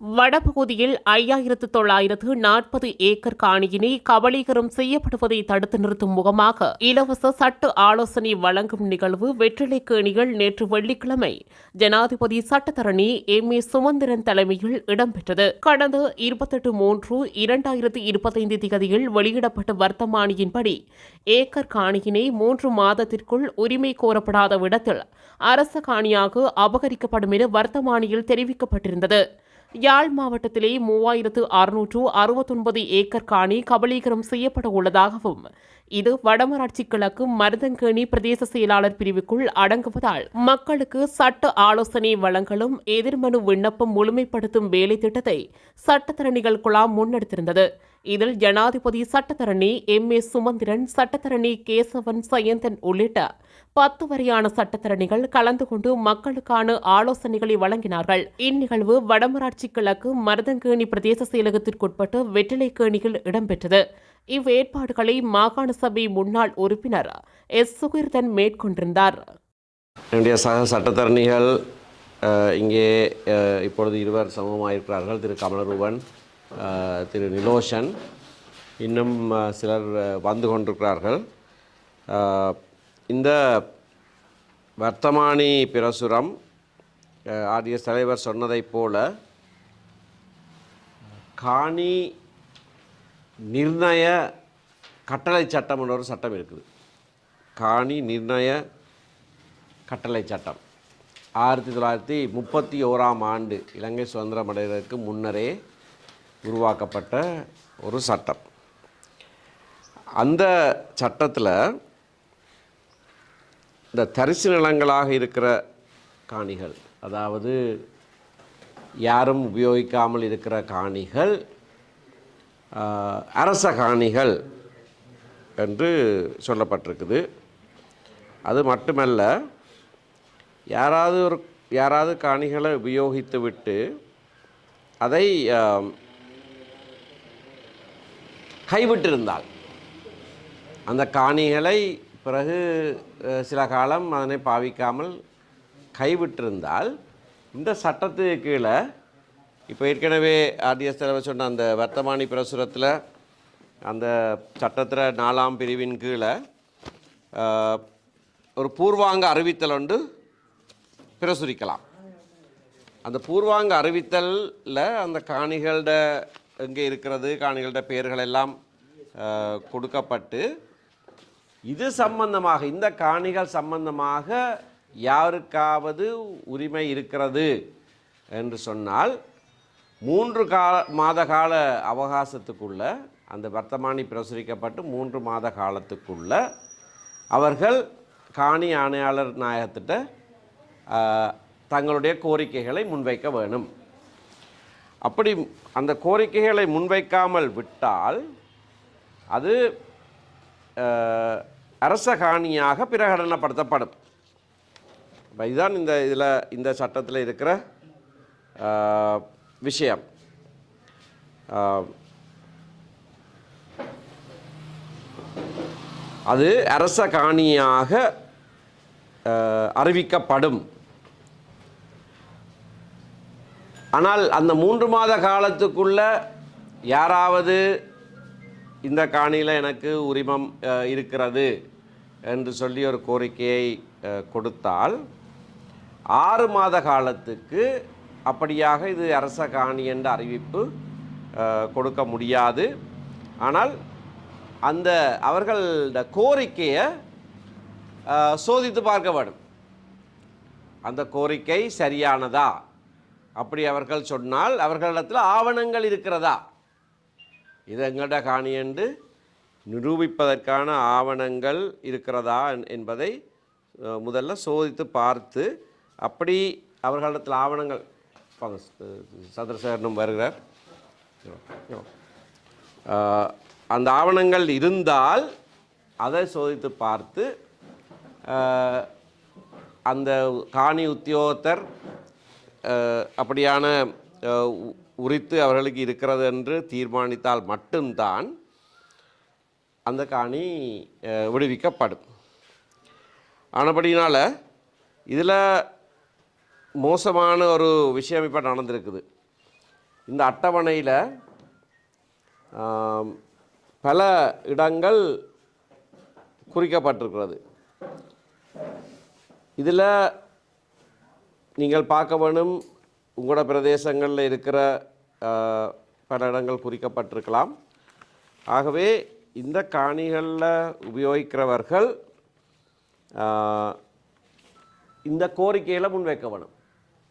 வடபகுதியில் ஐயாயிரத்து தொள்ளாயிரத்து நாற்பது ஏக்கர் காணியினை கபலீகரம் செய்யப்படுவதை தடுத்து நிறுத்தும் முகமாக இலவச சட்ட ஆலோசனை வழங்கும் நிகழ்வு வெற்றிலைக்கேணிகள் நேற்று வெள்ளிக்கிழமை ஜனாதிபதி சட்டத்தரணி எம் ஏ சுமந்திரன் தலைமையில் இடம்பெற்றது. கடந்த இருபத்தெட்டு மூன்று இரண்டாயிரத்து இருபத்தைந்து திகதியில் வெளியிடப்பட்ட வர்த்தமானியின்படி ஏக்கர் காணியினை மூன்று மாதத்திற்குள் உரிமை கோரப்படாத விடத்தில் அரச காணியாக அபகரிக்கப்படும் என வர்த்தமானியில் தெரிவிக்கப்பட்டிருந்தது. யாழ் மாவட்டத்திலே மூவாயிரத்து அறுநூற்று அறுபத்தொன்பது ஏக்கர் காணி கபலீகரம் செய்யப்பட உள்ளதாகவும் இது வடமராட்சி கிழக்கு மருதங்கேணி பிரதேச செயலாளர் பிரிவுக்குள் அடங்குவதால் மக்களுக்கு சட்ட ஆலோசனை வழங்கலும் எதிர்மனு விண்ணப்பம் முழுமைப்படுத்தும் வேலை திட்டத்தை சட்டத்தரணிகள் குழாம் முன்னெடுத்திருந்தது. இதில் ஜனாதிபதி சட்டத்தரணி எம் ஏ சுமந்திரன் சட்டத்தரணி கேசவன் சயந்தன் உள்ளிட்ட பத்து வரையான சட்டத்தரணிகள் கலந்து கொண்டு மக்களுக்கான ஆலோசனைகளை வழங்கினார்கள். இந்நிகழ்வு வடமராட்சி கிழக்கு மருதங்கேணி பிரதேச செயலகத்திற்குட்பட்டு வெற்றிலைக்கேணியில் இடம்பெற்றது. இவ்வேற்பாடுகளை மாகாண சபை முன்னாள் உறுப்பினர் எஸ். சுகீர்தன் மேற்கொண்டிருந்தார். என்னுடைய சக சட்டத்தரணிகள் இங்கே இப்பொழுது இருவர் சமமாயிருக்கிறார்கள் திரு கமலரூபன் திரு நிலோஷன் இன்னும் சிலர் வந்து கொண்டிருக்கிறார்கள். இந்த வர்த்தமானி பிரசுரம் ஆர்டிஎஸ் தலைவர் சொன்னதைப் போல காணி நிர்ணய கட்டளை சட்டம் என்ற ஒரு சட்டம் இருக்குது. காணி நிர்ணய கட்டளை சட்டம். ஆயிரத்தி தொள்ளாயிரத்தி முப்பத்தி ஓராம் ஆண்டு இலங்கை சுதந்திரம் அடைவதற்கு முன்னரே உருவாக்கப்பட்ட ஒரு சட்டம். அந்த சட்டத்தில் இந்த தரிசு நிலங்களாக இருக்கிற காணிகள் அதாவது யாரும் உபயோகிக்காமல் இருக்கிற காணிகள் அரச காணிகள் என்று சொல்லப்பட்டிருக்குது. அது மட்டுமல்ல யாராவது ஒரு யாராவது காணிகளை உபயோகித்து விட்டு அதை கைவிட்டிருந்தால் அந்த காணிகளை பிறகு சில காலம் அதனை பாவிக்காமல் கைவிட்டிருந்தால் இந்த சட்டத்துக்கு கீழே இப்போ ஏற்கனவே ஆர்டிஎஸ் தலைவர் சொன்ன அந்த வர்த்தமானி பிரசுரத்தில் அந்த சட்டத்தில் நாலாம் பிரிவின் கீழே ஒரு பூர்வாங்க அறிவித்தல் ஒன்று பிரசுரிக்கலாம். அந்த பூர்வாங்க அறிவித்தலில் அந்த காணிகளோட இங்கே இருக்கிறது காணிகளோட பெயர்கள் எல்லாம் கொடுக்கப்பட்டு இது சம்பந்தமாக இந்த காணிகள் சம்பந்தமாக யாருக்காவது உரிமை இருக்கிறது என்று சொன்னால் மூன்று கால மாத கால அவகாசத்துக்குள்ள அந்த வர்த்தமானி பிரசுரிக்கப்பட்டு மூன்று மாத காலத்துக்குள்ள அவர்கள் காணி ஆணையாளர் நாயகத்திட்ட தங்களுடைய கோரிக்கைகளை முன்வைக்க வேணும். அப்படி அந்த கோரிக்கைகளை முன்வைக்காமல் விட்டால் அது அரசகாணியாக அரச காணியாக பிரகடனப்படுத்தப்படும். அப்ப இதுதான் இந்த இதில் இந்த சட்டத்தில் இருக்கிற விஷயம். அது அரச காணியாக அறிவிக்கப்படும். ஆனால் அந்த மூன்று மாத காலத்துக்குள்ள யாராவது இந்த காணியில் எனக்கு உரிமம் இருக்கிறது என்று சொல்லி ஒரு கோரிக்கையை கொடுத்தால் ஆறு மாத காலத்துக்கு அப்படியாக இது அரச காணி என்ற அறிவிப்பு கொடுக்க முடியாது. ஆனால் அந்த அவர்களோட கோரிக்கையை சோதித்து பார்க்க வேண்டும். அந்த கோரிக்கை சரியானதா? அப்படி அவர்கள் சொன்னால் அவர்களிடத்தில் ஆவணங்கள் இருக்கிறதா? இது எங்கள்ட காணி என்று நிரூபிப்பதற்கான ஆவணங்கள் இருக்கிறதா என்- என்பதை முதல்ல சோதித்து பார்த்து அப்படி அவர்களிடத்தில் ஆவணங்கள் சந்திரசேகரனும் வருகிறார். அந்த ஆவணங்கள் இருந்தால் அதை சோதித்து பார்த்து அந்த காணி உத்தியோகத்தர் அப்படியான உரித்து அவர்களுக்கு இருக்கிறது என்று தீர்மானித்தால் மட்டும்தான் அந்த காணி விடுவிக்கப்படும். ஆனபடினால் இதில் மோசமான ஒரு விஷயம் இப்போ நடந்திருக்குது. இந்த அட்டவணையில் பல இடங்கள் குறிக்கப்பட்டிருக்கிறது. இதில் நீங்கள் பார்க்க வேணும் உங்களோட பிரதேசங்களில் இருக்கிற பல இடங்கள் குறிக்கப்பட்டிருக்கலாம். ஆகவே இந்த காணிகளில் உபயோகிக்கிறவர்கள் இந்த கோரிக்கையில் முன்வைக்க வேணும்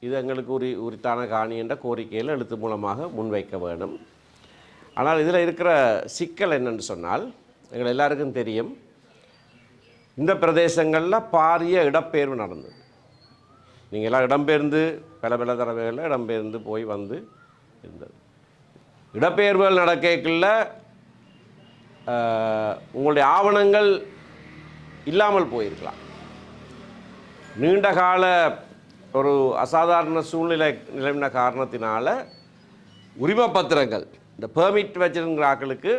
இது எங்களுக்கு உரி உரித்தான காணி என்ற கோரிக்கையில் எழுத்து மூலமாக முன்வைக்க வேணும். ஆனால் இதில் இருக்கிற சிக்கல் என்னென்னு சொன்னால் எங்கள் எல்லாருக்கும் தெரியும். இந்த பிரதேசங்களில் பாரிய இடப்பெயர்வு நடந்தது. நீங்கள் எல்லாம் இடம்பெயர்ந்து பல பல தடவைகளில் இடம்பெயர்ந்து போய் வந்து இருந்தது. இடப்பெயர்வுகள் நடக்கல உங்களுடைய ஆவணங்கள் இல்லாமல் போயிருக்கலாம். நீண்ட கால ஒரு அசாதாரண சூழ்நிலை நிலவின காரணத்தினால உரிம பத்திரங்கள் இந்த பெர்மிட் வச்சிருக்கிற ஆக்களுக்கு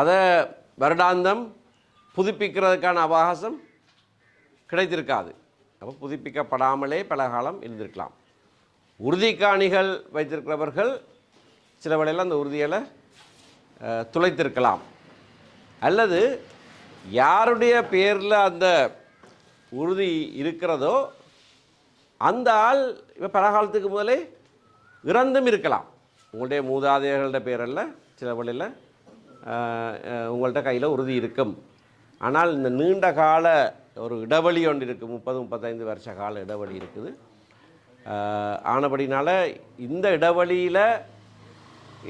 அதை வருடாந்தம் புதுப்பிக்கிறதுக்கான அவகாசம் கிடைத்திருக்காது. அப்போ புதுப்பிக்கப்படாமலே பல காலம் இருந்திருக்கலாம். உறுதிக்காணிகள் வைத்திருக்கிறவர்கள் சில வேளையில் அந்த உறுதிகளை துளைத்திருக்கலாம். அல்லது யாருடைய பேரில் அந்த உறுதி இருக்கிறதோ அந்த ஆள் இப்போ பல காலத்துக்கு முதலே இறந்தும் இருக்கலாம். உங்களுடைய மூதாதையர்களோட பேரில் சில வழியில் உங்கள்கிட்ட கையில் உறுதி இருக்கும். ஆனால் இந்த நீண்ட கால ஒரு இடைவெளி ஒன்று இருக்குது முப்பது முப்பத்தைந்து வருஷ கால இடைவெளி இருக்குது. ஆனபடினால இந்த இடைவெளியில்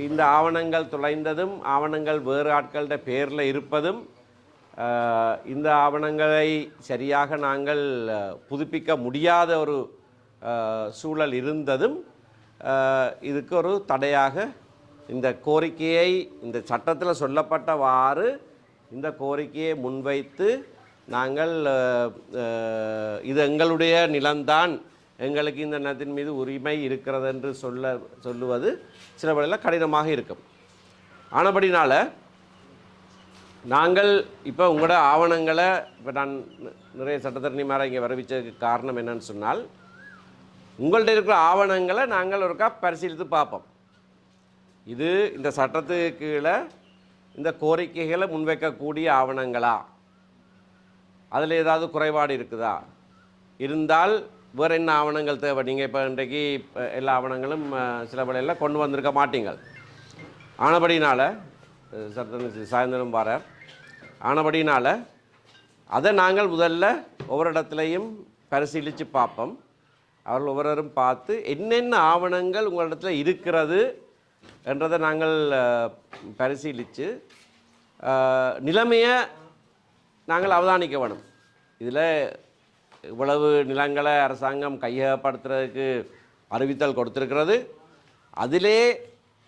இந்த ஆவணங்கள் தொலைந்ததும் ஆவணங்கள் வேறு ஆட்கள்கிட்ட பேரில் இருப்பதும் இந்த ஆவணங்களை சரியாக நாங்கள் புதுப்பிக்க முடியாத ஒரு சூழல் இருந்ததும் இதுக்கு ஒரு தடையாக இந்த கோரிக்கையை இந்த சட்டத்தில் சொல்லப்பட்டவாறு இந்த கோரிக்கையை முன்வைத்து நாங்கள் இது எங்களுடைய நிலம்தான். எங்களுக்கு இந்த நிலத்தின் மீது உரிமை இருக்கிறது என்று சொல்ல சொல்லுவது சில வேளையில் கடினமாக இருக்கும். ஆனபடினால் நாங்கள் இப்போ உங்களோட ஆவணங்களை இப்போ நான் நிறைய சட்டத்தரணிமாரை இங்கே வரவிச்சதுக்கு காரணம் என்னன்னு சொன்னால் உங்கள்கிட்ட இருக்கிற ஆவணங்களை நாங்கள் ஒருக்கா பரிசீலித்து பார்ப்போம். இது இந்த சட்டத்துக்கு கீழே இந்த கோரிக்கைகளை முன்வைக்கக்கூடிய ஆவணங்களா? அதில் ஏதாவது குறைபாடு இருக்குதா? இருந்தால் வேறு என்ன ஆவணங்கள் தேவை? நீங்கள் இப்போ இன்றைக்கு எல்லா ஆவணங்களும் சில வேளையில் கொண்டு வந்திருக்க மாட்டீங்கள். ஆனபடினால் சட்ட சாயந்தரம் வாரார். ஆனபடினால் அதை நாங்கள் முதல்ல ஒவ்வொரு இடத்துலையும் பரிசீலித்து பார்ப்போம். அவர்கள் ஒவ்வொருவரும் பார்த்து என்னென்ன ஆவணங்கள் உங்களிடத்தில் இருக்கிறது என்றதை நாங்கள் பரிசீலித்து நிலைமையை நாங்கள் அவதானிக்க வேணும் இதில் இவ்வளவு நிலங்களை அரசாங்கம் கையகப்படுத்துறதுக்கு அறிவித்தல் கொடுத்துருக்கிறது. அதிலே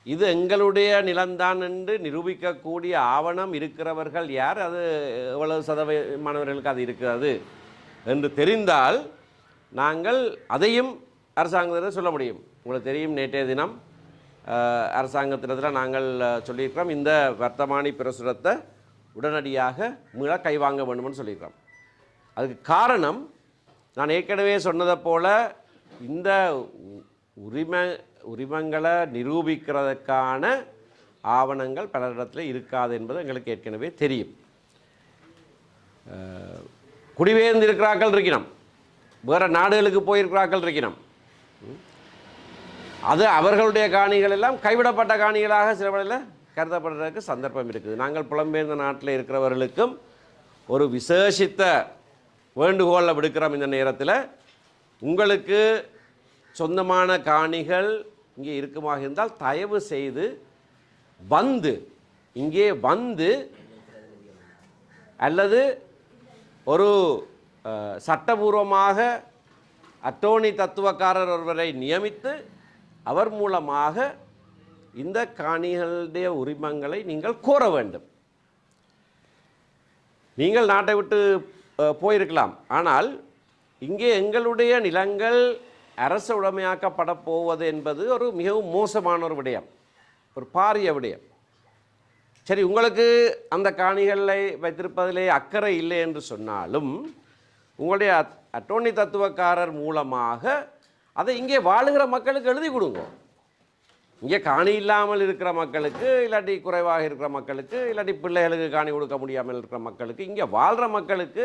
இது எங்களுடைய நிலம்தான் என்று நிரூபிக்கக்கூடிய ஆவணம் இருக்கிறவர்கள் யார்? அது எவ்வளவு சதவீதமானவர்களுக்கு அது இருக்கிறது என்று தெரிந்தால் நாங்கள் அதையும் அரசாங்கத்தில் சொல்ல முடியும். உங்களுக்கு தெரியும் நேற்றைய தினம் அரசாங்கத்தினத்தில் நாங்கள் சொல்லியிருக்கிறோம் இந்த வர்த்தமானி பிரசுரத்தை உடனடியாக மீள கைவாங்க வேண்டும்னு சொல்லியிருக்கிறோம் அதுக்கு காரணம் நான் ஏற்கனவே சொன்னதை போல் இந்த உரிமை உரிமங்களை நிரூபிக்கிறதுக்கான ஆவணங்கள் பல இடத்துல இருக்காது என்பது எங்களுக்கு ஏற்கனவே தெரியும். குடிபெயர்ந்து இருக்கிறார்கள் இருக்கணும் வேறு நாடுகளுக்கு போயிருக்கிறாக்கள் இருக்கணும் அது அவர்களுடைய காணிகள் எல்லாம் கைவிடப்பட்ட காணிகளாக சில வேளையில் கருதப்படுறதுக்கு சந்தர்ப்பம் இருக்குது. நாங்கள் புலம்பெயர்ந்த நாட்டில் இருக்கிறவர்களுக்கும் ஒரு விசேஷித்த வேண்டுகோளை விடுக்கிறோம் இந்த நேரத்தில். உங்களுக்கு சொந்தமான காணிகள் இங்கே இருக்குமாக இருந்தால் தயவு செய்து வந்து இங்கே வந்து அல்லது ஒரு சட்டபூர்வமாக அட்டோனி தத்துவக்காரர் ஒருவரை நியமித்து அவர் மூலமாக இந்த காணிகளுடைய உரிமங்களை நீங்கள் கோர வேண்டும். நீங்கள் நாட்டை விட்டு போயிருக்கலாம். ஆனால் இங்கே எங்களுடைய நிலங்கள் அரசு உடைமையாக்கப்பட போவது என்பது ஒரு மிகவும் மோசமான ஒரு விடயம். ஒரு பாரிய விடயம். சரி உங்களுக்கு அந்த காணிகளை வைத்திருப்பதிலே அக்கறை இல்லை என்று சொன்னாலும் உங்களுடைய அட்டோர்னி தத்துவக்காரர் மூலமாக அதை இங்கே வாழுகிற மக்களுக்கு எழுதி கொடுங்க. இங்கே காணி இல்லாமல் இருக்கிற மக்களுக்கு இல்லாட்டி குறைவாக இருக்கிற மக்களுக்கு இல்லாட்டி பிள்ளைகளுக்கு காணி கொடுக்க முடியாமல் இருக்கிற மக்களுக்கு இங்கே வாழ்கிற மக்களுக்கு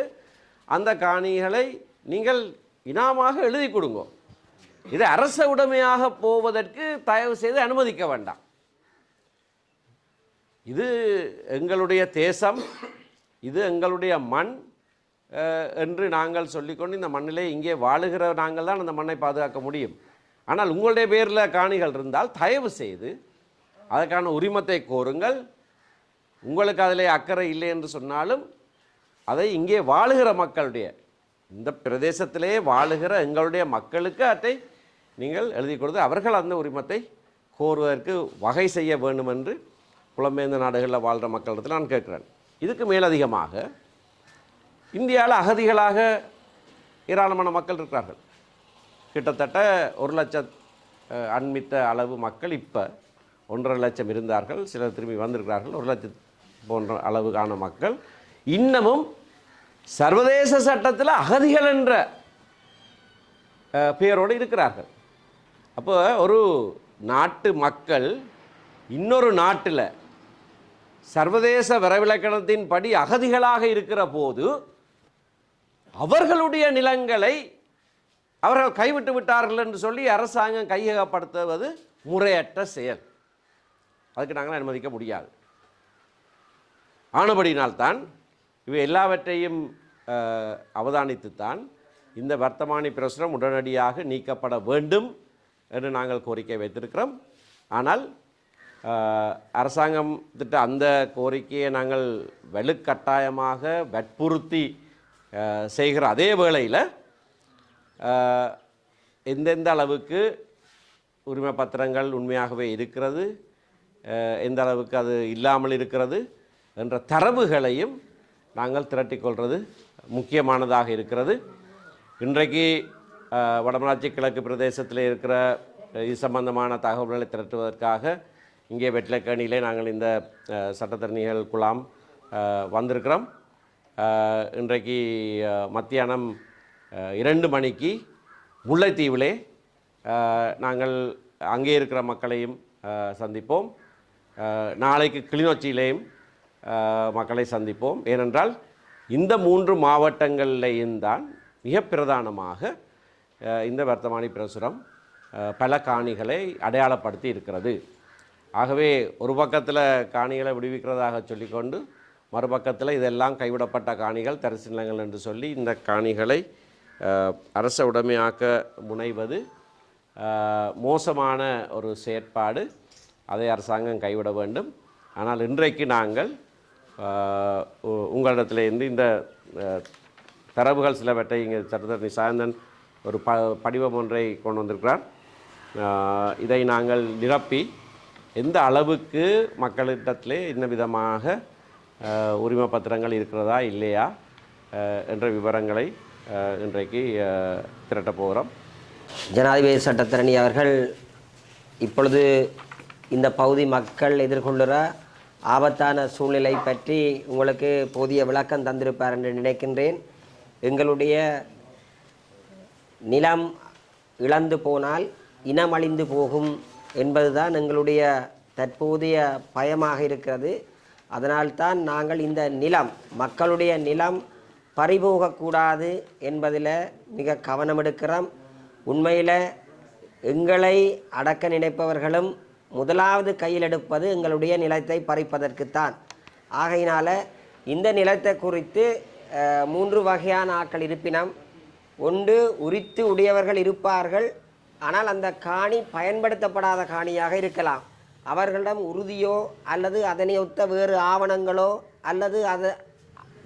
அந்த காணிகளை நீங்கள் இனாமாக எழுதி கொடுங்க. இது அரச உடைமையாக போவதற்கு தயவு செய்து அனுமதிக்க வேண்டாம். இது எங்களுடைய தேசம் இது எங்களுடைய மண் என்று நாங்கள் சொல்லிக்கொண்டு இந்த மண்ணிலே இங்கே வாழுகிற நாங்கள் தான் அந்த மண்ணை பாதுகாக்க முடியும். ஆனால் உங்களுடைய பேரில் காணிகள் இருந்தால் தயவு செய்து அதற்கான உரிமத்தை கோருங்கள். உங்களுக்கு அதில் அக்கறை இல்லை என்று சொன்னாலும் அதை இங்கே வாழுகிற மக்களுடைய இந்த பிரதேசத்திலே வாழுகிற எங்களுடைய மக்களுக்கு அதை நீங்கள் எழுதி கொடுத்து அவர்கள் அந்த உரிமத்தை கோருவதற்கு வகை செய்ய வேண்டும் என்று புலம்பெயர்ந்த நாடுகளில் வாழ்கிற மக்களிடத்தில் நான் கேட்குறேன். இதுக்கு மேலதிகமாக இந்தியாவில் அகதிகளாக ஏராளமான மக்கள் இருக்கிறார்கள். கிட்டத்தட்ட ஒரு லட்சம் அண்மித்த அளவு மக்கள் இப்போ ஒன்றரை லட்சம் இருந்தார்கள். சிலர் திரும்பி வந்திருக்கிறார்கள். ஒரு லட்சம் போன்ற அளவுக்கான மக்கள். இன்னமும் சர்வதேச சட்டத்தில் அகதிகள் என்ற பெயரோடு இருக்கிறார்கள். அப்போ ஒரு நாட்டு மக்கள் இன்னொரு நாட்டில் சர்வதேச வரவிலக்கணத்தின்படி அகதிகளாக இருக்கிற போது அவர்களுடைய நிலங்களை அவர்கள் கைவிட்டு விட்டார்கள் என்று சொல்லி அரசாங்கம் கையகப்படுத்துவது முறையற்ற செயல். அதுக்கு நாங்கள் அனுமதிக்க முடியாது. ஆனபடினால்தான் இவை எல்லாவற்றையும் அவதானித்துத்தான் இந்த வர்த்தமானி பிரசுரம் உடனடியாக நீக்கப்பட வேண்டும் என்று நாங்கள் கோரிக்கை வைத்திருக்கிறோம். ஆனால் அரசாங்கம் திட்ட அந்த கோரிக்கையை நாங்கள் வலுக்கட்டாயமாக வற்புறுத்தி செய்கிற அதே வேளையில் எந்தெந்த அளவுக்கு உரிமை பத்திரங்கள் உண்மையாகவே இருக்கிறது எந்த அளவுக்கு அது இல்லாமல் இருக்கிறது என்ற தரவுகளையும் நாங்கள் திரட்டிக்கொள்வது முக்கியமானதாக இருக்கிறது. இன்றைக்கு வடமராட்சி கிழக்கு பிரதேசத்தில் இருக்கிற இது சம்பந்தமான தகவல்களை திரட்டுவதற்காக இங்கே வெட்டிலக்கணியிலே நாங்கள் இந்த சட்டத்தரணிகள் குழாம் வந்திருக்கிறோம். இன்றைக்கு மத்தியானம் இரண்டு மணிக்கு முல்லைத்தீவிலே நாங்கள் அங்கே இருக்கிற மக்களையும் சந்திப்போம். நாளைக்கு கிளிநொச்சியிலேயும் மக்களை சந்திப்போம். ஏனென்றால் இந்த மூன்று மாவட்டங்களிலேயும் தான் மிக பிரதானமாக இந்த வர்த்தமானி பிரசுரம் பல காணிகளை அடையாளப்படுத்தி இருக்கிறது. ஆகவே ஒரு பக்கத்தில் காணிகளை விடுவிக்கிறதாக சொல்லிக்கொண்டு மறுபக்கத்தில் இதெல்லாம் கைவிடப்பட்ட காணிகள் தரிசு நிலங்கள் என்று சொல்லி இந்த காணிகளை அரச உடைமையாக்க முனைவது மோசமான ஒரு செயற்பாடு. அதை அரசாங்கம் கைவிட வேண்டும். ஆனால் இன்றைக்கு நாங்கள் உங்களிடத்திலேருந்து இந்த தரவுகள் சிலவற்றை இங்கே சட்டத்தரணி சாயந்தன் ஒரு ப படிவம் ஒன்றை கொண்டு வந்திருக்கிறார். இதை நாங்கள் நிரப்பி எந்த அளவுக்கு மக்களிடத்திலே என்ன விதமாக உரிமை பத்திரங்கள் இருக்கிறதா இல்லையா என்ற விவரங்களை இன்றைக்கு திரட்ட போகிறோம். ஜனாதிபதி சட்டத்தரணி அவர்கள் இப்பொழுது இந்த பகுதி மக்கள் எதிர்கொள்ளுற ஆபத்தான சூழ்நிலை பற்றி உங்களுக்கு போதிய விளக்கம் தந்திருப்பார் என்று நினைக்கின்றேன். எங்களுடைய நிலம் இழந்து போனால் இனம் அழிந்து போகும் என்பதுதான் எங்களுடைய தற்போதைய பயமாக இருக்கிறது. அதனால்தான் நாங்கள் இந்த நிலம் மக்களுடைய நிலம் பறிபோகக்கூடாது என்பதில் மிக கவனம் எடுக்கிறோம் உண்மையில் எங்களை அடக்க நினைப்பவர்களும் முதலாவது கையில் எடுப்பது எங்களுடைய நிலத்தை பறிப்பதற்குத்தான். ஆகையினால் இந்த நிலத்தை குறித்து மூன்று வகையான ஆட்கள் இருப்பினம். ஒன்று உரித்து உடையவர்கள் இருப்பார்கள். ஆனால் அந்த காணி பயன்படுத்தப்படாத காணியாக இருக்கலாம். அவர்களிடம் உறுதியோ அல்லது அதனை ஒத்த வேறு ஆவணங்களோ அல்லது அது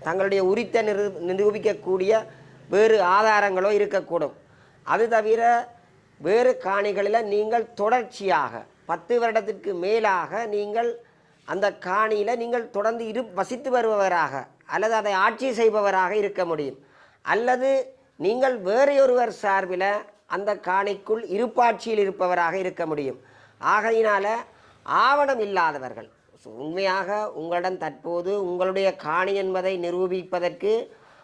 தங்களுடைய உரித்த நிரு நிரூபிக்கக்கூடிய வேறு ஆதாரங்களோ இருக்கக்கூடும். அது தவிர வேறு காணிகளில் நீங்கள் தொடர்ச்சியாக பத்து வருடத்திற்கு மேலாக நீங்கள் அந்த காணியில் நீங்கள் தொடர்ந்து இரு வசித்து வருபவராக அல்லது அதை ஆட்சி செய்பவராக இருக்க முடியும். அல்லது நீங்கள் வேறையொருவர் சார்பில் அந்த காணிக்குள் இருப்பாட்சியில் இருப்பவராக இருக்க முடியும். ஆகையினால் ஆவணம் இல்லாதவர்கள் உண்மையாக உங்களிடம் தற்போது உங்களுடைய காணி என்பதை நிரூபிப்பதற்கு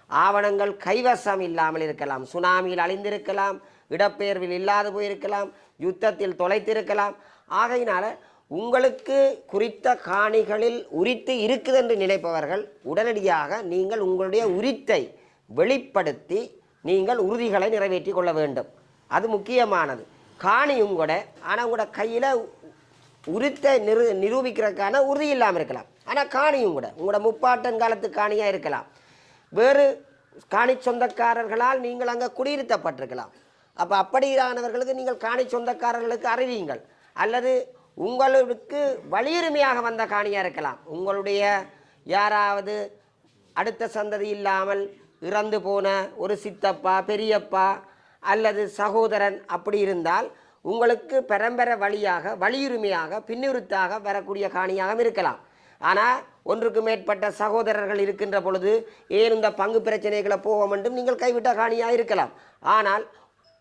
ஆவணங்கள் கைவசம் இல்லாமல் இருக்கலாம் சுனாமியில் அழிந்திருக்கலாம் இடப்பெயர்வில் இல்லாது போயிருக்கலாம் யுத்தத்தில் தொலைத்திருக்கலாம். ஆகையினால் உங்களுக்கு குறித்த காணிகளில் உரித்து இருக்குது என்று நினைப்பவர்கள் உடனடியாக நீங்கள் உங்களுடைய உரித்தை வெளிப்படுத்தி நீங்கள் உறுதிகளை நிறைவேற்றி கொள்ள வேண்டும். அது முக்கியமானது. காணியும் கூட ஆனால் உங்களோட கையில் உரித்தை நிரு நிரூபிக்கிறதுக்கான உறுதி இல்லாமல் இருக்கலாம். ஆனால் காணியும் கூட. உங்களோட முப்பாட்டன் காலத்து காணியாக இருக்கலாம். வேறு காணி சொந்தக்காரர்களால் நீங்கள் அங்கே குடியிருத்தப்பட்டிருக்கலாம். அப்போ அப்படியானவர்களுக்கு நீங்கள் காணி சொந்தக்காரர்களுக்கு அறிவியுங்கள். அல்லது உங்களுக்கு வலியுரிமையாக வந்த காணியாக இருக்கலாம். உங்களுடைய யாராவது அடுத்த சந்ததி இல்லாமல் இறந்து போன ஒரு சித்தப்பா பெரியப்பா அல்லது சகோதரன் அப்படி இருந்தால் உங்களுக்கு பரம்பரை வழியாக வலியுரிமையாக பின்னிருத்தாக வரக்கூடிய காணியாகவும் இருக்கலாம். ஆனால் ஒன்றுக்கு மேற்பட்ட சகோதரர்கள் இருக்கின்ற பொழுது ஏன் இந்த பங்கு பிரச்சனைகளை போவோம் என்றும் நீங்கள் கைவிட்ட காணியாக இருக்கலாம். ஆனால்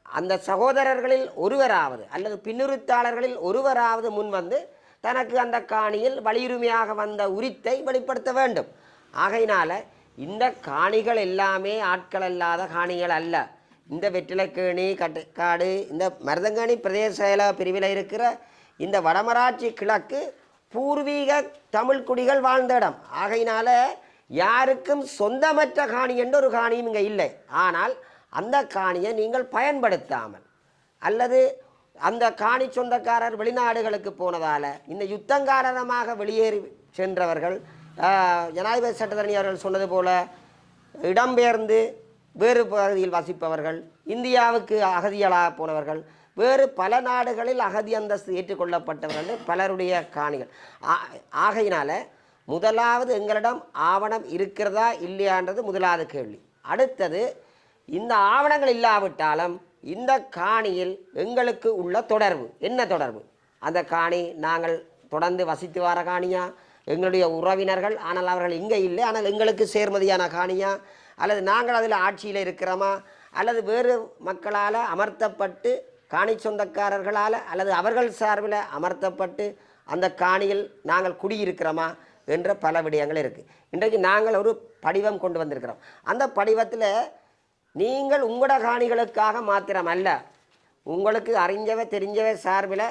அந்த சகோதரர்களில் ஒருவராவது அல்லது பின்னிருத்தாளர்களில் ஒருவராவது முன் வந்து தனக்கு அந்த காணியில் வலியுரிமையாக வந்த உரித்தை வெளிப்படுத்த வேண்டும். ஆகையினால இந்த காணிகள் எல்லாமே ஆட்கள் அல்லாத காணிகள் அல்ல. இந்த வெற்றிலக்கேணி கட்டு காடு இந்த மருதங்கேணி பிரதேச செயலக பிரிவில் இருக்கிற இந்த வடமராட்சி கிழக்கு பூர்வீக தமிழ் குடிகள் வாழ்ந்த இடம். ஆகையினால யாருக்கும் சொந்தமற்ற காணி என்ற ஒரு காணியும் இங்கே இல்லை. ஆனால் அந்த காணியை நீங்கள் பயன்படுத்தாமல் அல்லது அந்த காணி சொந்தக்காரர் வெளிநாடுகளுக்கு போனதால் இந்த யுத்தம் காரணமாக வெளியேறி சென்றவர்கள் ஜனாதிபதி சட்டத்தரணி அவர்கள் சொன்னது போல இடம்பெயர்ந்து வேறு பகுதியில் வசிப்பவர்கள் இந்தியாவுக்கு அகதிகளாக போனவர்கள் வேறு பல நாடுகளில் அகதி அந்தஸ்து ஏற்றுக்கொள்ளப்பட்டவர்கள் பலருடைய காணிகள். ஆ- ஆகையினால முதலாவது எங்களிடம் ஆவணம் இருக்கிறதா இல்லையான்றது முதலாவது கேள்வி. அடுத்தது இந்த ஆவணங்கள் இல்லாவிட்டாலும் இந்த காணியில் எங்களுக்கு உள்ள தொடர்பு என்ன தொடர்பு? அந்த காணி நாங்கள் தொடர்ந்து வசித்து வர காணியா? எங்களுடைய உறவினர்கள் ஆனால் அவர்கள் இங்கே இல்லை ஆனால் எங்களுக்கு சேர்மதியான காணியா? அல்லது நாங்கள் அதில் ஆட்சியில் இருக்கிறோமா? அல்லது வேறு மக்களால் அமர்த்தப்பட்டு காணி சொந்தக்காரர்களால் அல்லது அவர்கள் சார்பில் அமர்த்தப்பட்டு அந்த காணியில் நாங்கள் குடியிருக்கிறோமா? என்ற பல விடயங்கள் இருக்குது இன்றைக்கு நாங்கள் ஒரு படிவம் கொண்டு வந்திருக்கிறோம். அந்த படிவத்தில் நீங்கள் உங்களோட காணிகளுக்காக மாத்திரம் அல்ல உங்களுக்கு அறிஞ்சவ தெரிஞ்சவ சார்பில்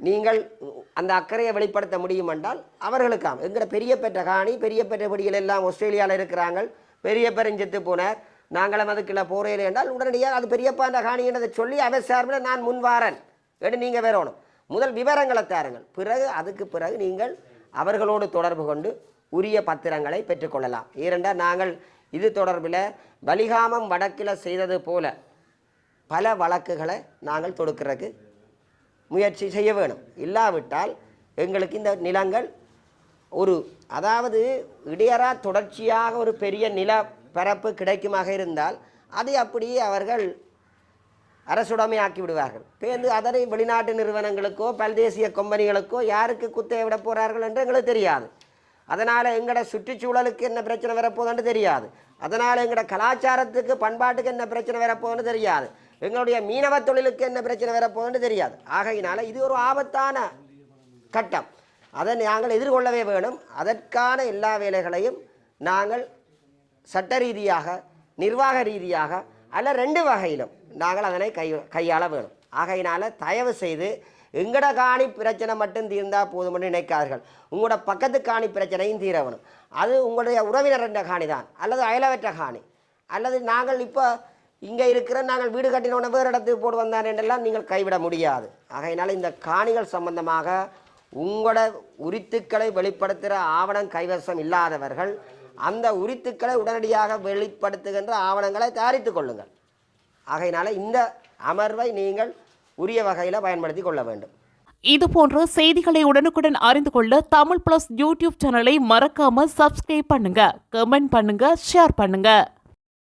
நீங்கள் அந்த அக்கறையை வெளிப்படுத்த முடியும் என்றால் அவர்களுக்காக எங்களோட பெரிய பெற்ற காணி பெரிய பெற்ற படிகள் எல்லாம் ஆஸ்திரேலியாவில் இருக்கிறாங்க பெரிய பெருஞ்செத்து போனார். நாங்களும் அதுக்குள்ள போகிறேன் என்றால் உடனடியாக அது பெரியப்பாண்ட காணி என்றதை சொல்லி அவை சார்பில் நான் முன்வாரன். என்று நீங்கள் வரணும் முதல் விவரங்களை தாருங்கள். பிறகு அதுக்கு பிறகு நீங்கள் அவர்களோடு தொடர்பு கொண்டு உரிய பத்திரங்களை பெற்றுக்கொள்ளலாம் ஏனென்றால் நாங்கள் இது தொடர்பில் பலிகாமம் வடக்கில் செய்தது போல பல வழக்குகளை நாங்கள் தொடுக்கிறதுக்கு முயற்சி செய்ய வேணும். இல்லாவிட்டால் எங்களுக்கு இந்த நிலங்கள் ஒரு அதாவது இடையறா தொடர்ச்சியாக ஒரு பெரிய நில பரப்பு கிடைக்குமாக இருந்தால் அதை அப்படியே அவர்கள் அரசுடைமை ஆக்கி விடுவார்கள். பேருந்து அதனை வெளிநாட்டு நிறுவனங்களுக்கோ பல்தேசிய கம்பெனிகளுக்கோ யாருக்கு குத்தையை விட போகிறார்கள் என்று எங்களுக்கு தெரியாது. அதனால் எங்களோட சுற்றுச்சூழலுக்கு என்ன பிரச்சனை வரப்போகுதுன்னு தெரியாது. அதனால் எங்களோட கலாச்சாரத்துக்கு பண்பாட்டுக்கு என்ன பிரச்சனை வரப்போகுதுன்னு தெரியாது. எங்களுடைய மீனவ தொழிலுக்கு என்ன பிரச்சனை வரப்போகுதுன்னு தெரியாது. ஆகையினால இது ஒரு ஆபத்தான கட்டம். அதை நாங்கள் எதிர்கொள்ளவே வேணும். அதற்கான எல்லா வேலைகளையும் நாங்கள் சட்ட ரீதியாக நிர்வாக ரீதியாக அல்ல ரெண்டு வகையிலும் நாங்கள் அதனை கை கையாள வேணும். ஆகையினால் தயவு செய்து எங்கட காணி பிரச்சனை மட்டும் தீர்ந்தால் போதும்னு நினைக்காதீர்கள். உங்களோட பக்கத்து காணி பிரச்சனையும் தீரவணும் அது உங்களுடைய உறவினர் என்ற காணி தான் அல்லது அயலவற்ற காணி. அல்லது நாங்கள் இப்போ இங்கே இருக்கிற நாங்கள் வீடு கட்டினோட வேறு இடத்துக்கு போட்டு வந்தான் என்றெல்லாம் நீங்கள் கைவிட முடியாது. ஆகையினால் இந்த காணிகள் சம்பந்தமாக உங்களோட உரித்துக்களை வெளிப்படுத்துகிற ஆவணம் கைவசம் இல்லாதவர்கள் அந்த உரித்துக்களை உடனடியாக வெளிப்படுத்துகின்ற ஆவணங்களை தயாரித்து கொள்ளுங்கள். ஆகையினால இந்த அமர்வை நீங்கள் உரிய வகையில் பயன்படுத்தி கொள்ள வேண்டும். இது போன்ற செய்திகளை உடனுக்குடன் அறிந்து கொள்ள தமிழ் பிளஸ் யூடியூப் சேனலை மறக்காம சப்ஸ்கிரைப் பண்ணுங்க கமெண்ட் பண்ணுங்க ஷேர் பண்ணுங்க.